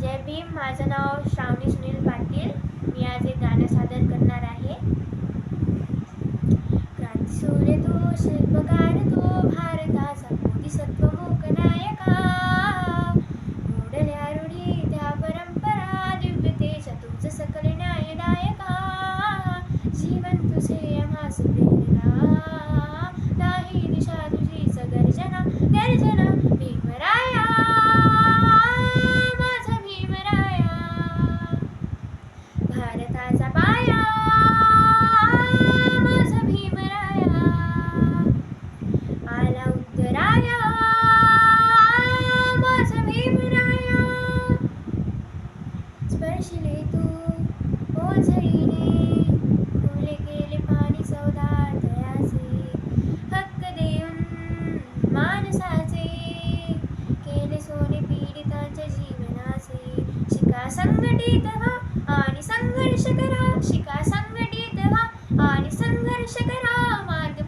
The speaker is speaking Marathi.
जय भीम माझं नाव श्रावणी सुनील पाटील. मी आज एक गाणं सादर करणार आहे. क्रांती सूर्य तो शिल्पकार तो राक्षिका संघटितवानि सङ्घर्षत रामादि